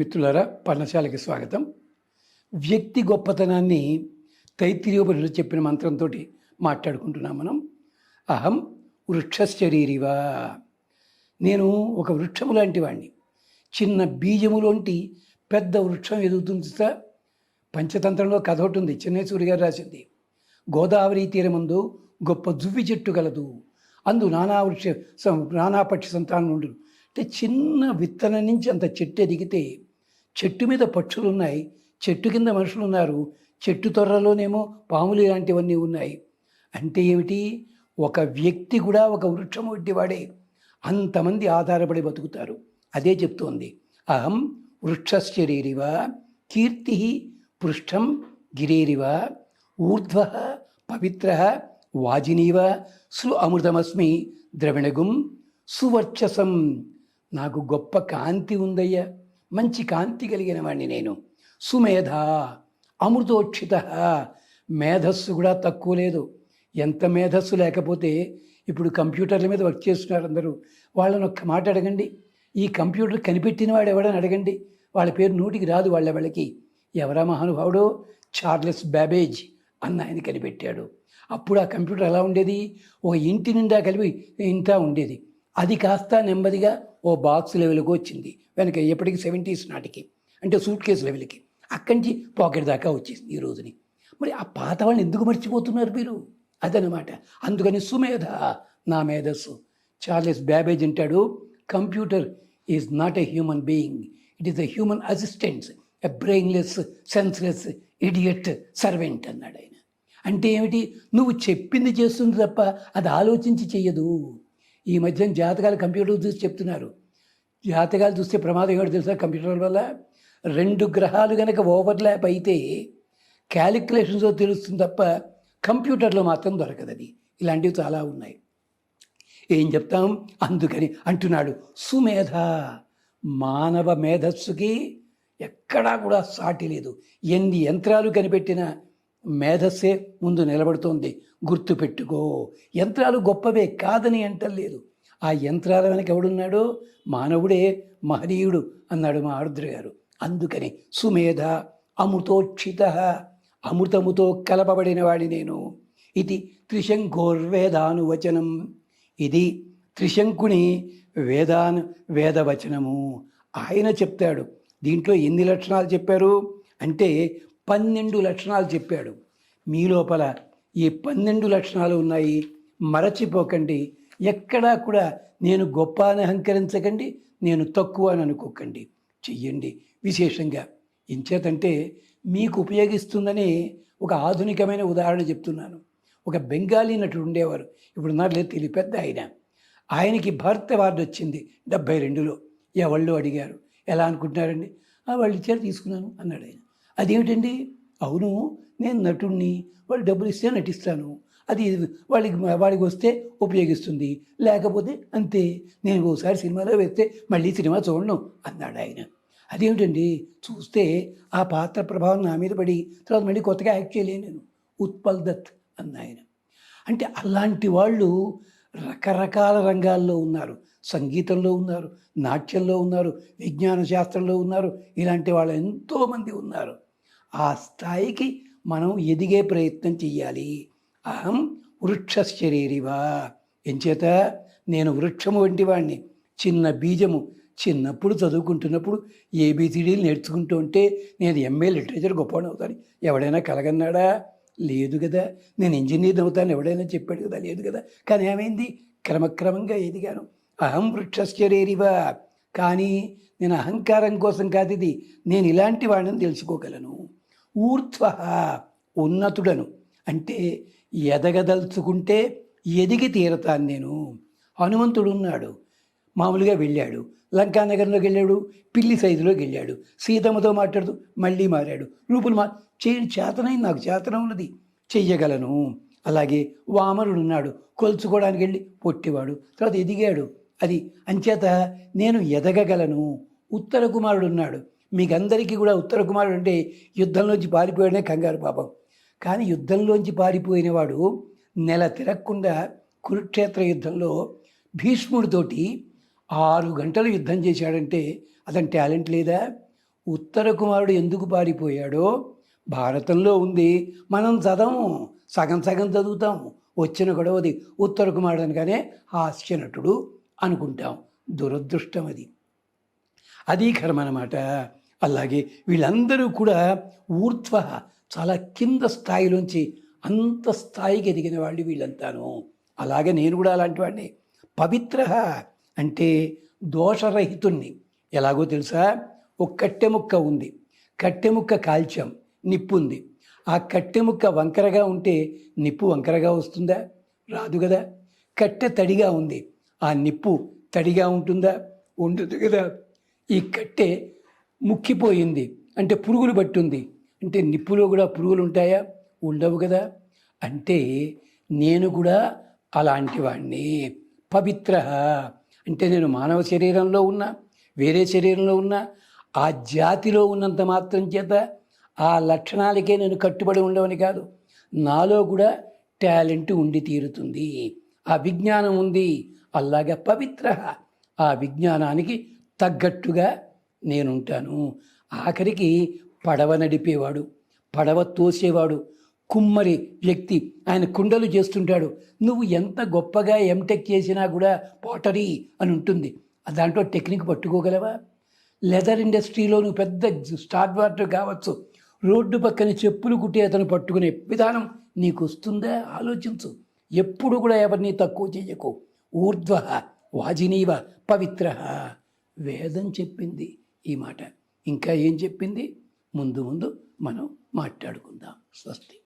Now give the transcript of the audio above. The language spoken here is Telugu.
మిత్రులారా పర్ణశాలకి స్వాగతం. వ్యక్తి గొప్పతనాన్ని తైత్తిరీయోపనిషత్తు చెప్పిన మంత్రంతో మాట్లాడుకుంటున్నాం మనం. అహం వృక్షశరీరివా. నేను ఒక వృక్షము లాంటి వాడిని చిన్న బీజములోంటి పెద్ద వృక్షం ఎదుగుతుంది సార్ పంచతంత్రంలో కథ ఒకటి ఉంది చిన్నేశ్వరి గారు రాసింది. గోదావరి తీరమందు గొప్ప జువ్వి చెట్టు గలదు. అందు నానా వృక్ష సం- నానా పక్షి సంతానం ఉండు అంటే చిన్న విత్తనం నుంచి అంత చెట్టు ఎదిగితే చెట్టు మీద పక్షులు ఉన్నాయి చెట్టు కింద మనుషులు ఉన్నారు చెట్టు తొర్రలోనేమో పాములు ఇలాంటివన్నీ ఉన్నాయి. అంటే ఏమిటి? ఒక వ్యక్తి కూడా ఒక వృక్షం వంటి వాడే. అంతమంది ఆధారపడి బతుకుతారు. అదే చెప్తోంది. అహం వృక్షశరీరివ కీర్తి పృష్టం గిరేరివ ఊర్ధ్వ పవిత్ర వాజినీవ సు అమృతమస్మి ద్రవిణగుం సువర్చసం. నాకు గొప్ప కాంతి ఉందయ్యా. మంచి కాంతి కలిగిన వాడిని నేను. సుమేధ అమృతోక్షిత. మేధస్సు కూడా తక్కువ లేదు. ఎంత మేధస్సు లేకపోతే ఇప్పుడు కంప్యూటర్ల మీద వర్క్ చేస్తున్నారు అందరూ. వాళ్ళని ఒక్క మాట అడగండి. ఈ కంప్యూటర్ కనిపెట్టిన వాడు ఎవడని అడగండి. వాళ్ళ పేరు నూటికి రాదు వాళ్ళ వాళ్ళకి. ఎవరా మహానుభావుడు? చార్లెస్ బ్యాబేజ్ అన్న ఆయన కనిపెట్టాడు. అప్పుడు ఆ కంప్యూటర్ ఎలా ఉండేది? ఒక ఇంటి నిండా కలిపి ఇంత ఉండేది. అది కాస్త నెమ్మదిగా ఓ బాక్స్ లెవెల్కి వచ్చింది. వెనక ఎప్పటికీ సెవెంటీస్ నాటికి. అంటే సూట్ కేసు లెవెల్కి అక్కడి నుంచి పాకెట్ దాకా వచ్చేసింది ఈ రోజుని. మరి ఆ పాత వాళ్ళని ఎందుకు మర్చిపోతున్నారు మీరు? అదనమాట అందుకని సుమేధ నా మేధస్సు. చార్లెస్ బ్యాబేజ్ అంటాడు computer is not a human being it is a human assistants a brainless senseless idiot servant అన్నాడు ఆయన. అంటే ఏమిటి? నువ్వు చెప్పింది చేస్తుంది తప్ప అది ఆలోచించి చెయ్యదు. ఈ మధ్యన జాతకాలు కంప్యూటర్ చూసి చెప్తున్నారు. జాతకాలు చూస్తే ప్రమాదం ఏమిటి తెలుసా? కంప్యూటర్ వల్ల రెండు గ్రహాలు కనుక ఓవర్లాప్ అయితే క్యాలిక్యులేషన్స్ తెలుస్తుంది తప్ప కంప్యూటర్లో మాత్రం దొరకదది. ఇలాంటివి చాలా ఉన్నాయి. ఏం చెప్తాం? అందుకని అంటున్నాడు సుమేధ. మానవ మేధస్సుకి ఎక్కడా కూడా సాటి లేదు. ఎన్ని యంత్రాలు కనిపెట్టినా మేధస్సే ముందు నిలబడుతోంది. గుర్తుపెట్టుకో యంత్రాలు గొప్పవే కాదని అంటలేదు. ఆ యంత్రాల వెనక ఎవడున్నాడో? మానవుడే మహనీయుడు అన్నాడు మా ఆరుద్ర గారు. అందుకని సుమేధ అమృతోక్షిత అమృతముతో కలపబడిన వాడి నేను. ఇది త్రిశంకోర్వేదానువచనం. ఇది త్రిశంకుని వేదాను వేదవచనము. ఆయన చెప్తాడు. దీంట్లో ఎన్ని లక్షణాలు చెప్పారు? అంటే పన్నెండు లక్షణాలు చెప్పాడు. మీ లోపల ఈ పన్నెండు లక్షణాలు ఉన్నాయి. మరచిపోకండి. ఎక్కడా కూడా నేను గొప్ప అని అహంకరించకండి. నేను తక్కువ అని అనుకోకండి. చెయ్యండి. విశేషంగా ఇంచేతంటే మీకు ఉపయోగిస్తుందని ఒక ఆధునికమైన ఉదాహరణ చెప్తున్నాను. ఒక బెంగాలీ నటుడు ఉండేవారు. ఇప్పుడు ఉన్నారు లేదు తెలియ పెద్ద ఆయన. ఆయనకి భర్త అవార్డు వచ్చింది డెబ్బై రెండులో. ఎవళ్ళు అడిగారు? ఎలా అనుకుంటున్నారండి? "ఆ, వాళ్ళు ఇచ్చారు తీసుకున్నాను అన్నాడు ఆయన. అదేమిటండి? అవును నేను నటుణ్ణి వాళ్ళు డబ్బులు ఇస్తే నటిస్తాను. అది వాళ్ళకి వాడికి వస్తే ఉపయోగిస్తుంది. లేకపోతే అంతే నేను ఒకసారి సినిమాలో వేస్తే మళ్ళీ సినిమా చూడను అన్నాడు ఆయన. అదేమిటండి? చూస్తే ఆ పాత్ర ప్రభావం నా మీద పడి తర్వాత మళ్ళీ కొత్తగా యాక్ట్ చేయలేను నేను. ఉత్పల్ దత్ అన్న ఆయన. అంటే అలాంటి వాళ్ళు రకరకాల రంగాల్లో ఉన్నారు. సంగీతంలో ఉన్నారు నాట్యంలో ఉన్నారు విజ్ఞాన శాస్త్రంలో ఉన్నారు. ఇలాంటి వాళ్ళు ఎంతోమంది ఉన్నారు. ఆ స్థాయికి మనం ఎదిగే ప్రయత్నం చెయ్యాలి. అహం వృక్షశరీరివా. ఎంచేత నేను వృక్షము వంటి వాడిని చిన్న బీజము చిన్నప్పుడు చదువుకుంటున్నప్పుడు ఏబిసిడీలు నేర్చుకుంటూ ఉంటే నేను ఎంఏ లిటరేచర్ గొప్పవాడు అవుతాను. ఎవడైనా కలగన్నాడా? లేదు కదా. నేను ఇంజనీర్ అవుతాను. ఎవడైనా చెప్పాడు కదా. లేదు కదా. కానీ ఏమైంది? క్రమక్రమంగా ఎదిగాను. అహం వృక్షశరీరివా. కానీ నేను అహంకారం కోసం కాదు ఇది. నేను ఇలాంటి వాడిని తెలుసుకోగలను. ఊర్ధ్వ ఉన్నతుడను. అంటే ఎదగదలుచుకుంటే ఎదిగి తీరతాను నేను. హనుమంతుడు ఉన్నాడు మామూలుగా వెళ్ళాడు. లంకానగరంలోకి వెళ్ళాడు. పిల్లి సైజులోకి వెళ్ళాడు. సీతమ్మతో మాట్లాడుతూ మళ్ళీ మారాడు. రూపులు మా చేయని చేతనైంది నాకు చేతన ఉన్నది. చెయ్యగలను. అలాగే వామనుడు ఉన్నాడు కొలుచుకోవడానికి వెళ్ళి పొట్టివాడు. తర్వాత ఎదిగాడు. అది అంచేత నేను ఎదగగలను. ఉత్తర కుమారుడు ఉన్నాడు మీకందరికీ కూడా ఉత్తర కుమారుడు అంటే యుద్ధంలోంచి పారిపోయాడనే కంగారు పాపం. కానీ యుద్ధంలోంచి పారిపోయిన వాడు నెల తిరగకుండా కురుక్షేత్ర యుద్ధంలో భీష్ముడితోటి ఆరు గంటలు యుద్ధం చేశాడంటే అతని టాలెంట్ లేదా? ఉత్తర కుమారుడు ఎందుకు పారిపోయాడో? భారతంలో ఉంది. మనం చదవము. సగం సగం చదువుతాము వచ్చిన గొడవది ఉత్తర కుమారుడు అనగానే హాస్య నటుడు అనుకుంటాం. దురదృష్టం అది. అది కర్మ అనమాట అలాగే వీళ్ళందరూ కూడా ఊర్ధ్వ చాలా కింద స్థాయిలోంచి అంత స్థాయికి ఎదిగిన వాళ్ళు వీళ్ళంతాను. అలాగే నేను కూడా అలాంటి వాడిని. పవిత్ర అంటే దోషరహితుణ్ణి. ఎలాగో తెలుసా? ఒక కట్టెముక్క ఉంది. కట్టెముక్క కాల్చాం నిప్పు ఉంది. ఆ కట్టెముక్క వంకరగా ఉంటే నిప్పు వంకరగా వస్తుందా? రాదు కదా. కట్టె తడిగా ఉంది. ఆ నిప్పు తడిగా ఉంటుందా? ఉండదు కదా. ఈ కట్టె ముక్కిపోయింది. అంటే పురుగులు పట్టుంది. అంటే నిప్పులో కూడా పురుగులు ఉంటాయా? ఉండవు కదా. అంటే నేను కూడా అలాంటి వాడిని పవిత్ర. అంటే నేను మానవ శరీరంలో ఉన్నా వేరే శరీరంలో ఉన్నా ఆ జాతిలో ఉన్నంత మాత్రం చేత ఆ లక్షణాలకే నేను కట్టుబడి ఉండవని కాదు. నాలో కూడా టాలెంట్ ఉండి తీరుతుంది. ఆ విజ్ఞానం ఉంది. అలాగే పవిత్ర. ఆ విజ్ఞానానికి తగ్గట్టుగా నేనుంటాను. ఆఖరికి పడవ నడిపేవాడు పడవ తోసేవాడు కుమ్మరి వ్యక్తి. ఆయన కుండలు చేస్తుంటాడు. నువ్వు ఎంత గొప్పగా ఎంటెక్ చేసినా కూడా పోటరీ అని ఉంటుంది. దాంట్లో టెక్నిక్ పట్టుకోగలవా? లెదర్ ఇండస్ట్రీలో నువ్వు పెద్ద స్టార్ట్ వాటర్ కావచ్చు. రోడ్డు పక్కన చెప్పులు కుట్టే అతను పట్టుకునే విధానం నీకు వస్తుందా ఆలోచించు. ఎప్పుడు కూడా ఎవరిని తక్కువ చేయకు. ఊర్ధ్వ వాజినీవ పవిత్ర వేదం చెప్పింది. ఈ మాట. ఇంకా ఏం చెప్పింది? ముందు ముందు మనం మాట్లాడుకుందాం. స్వస్తి.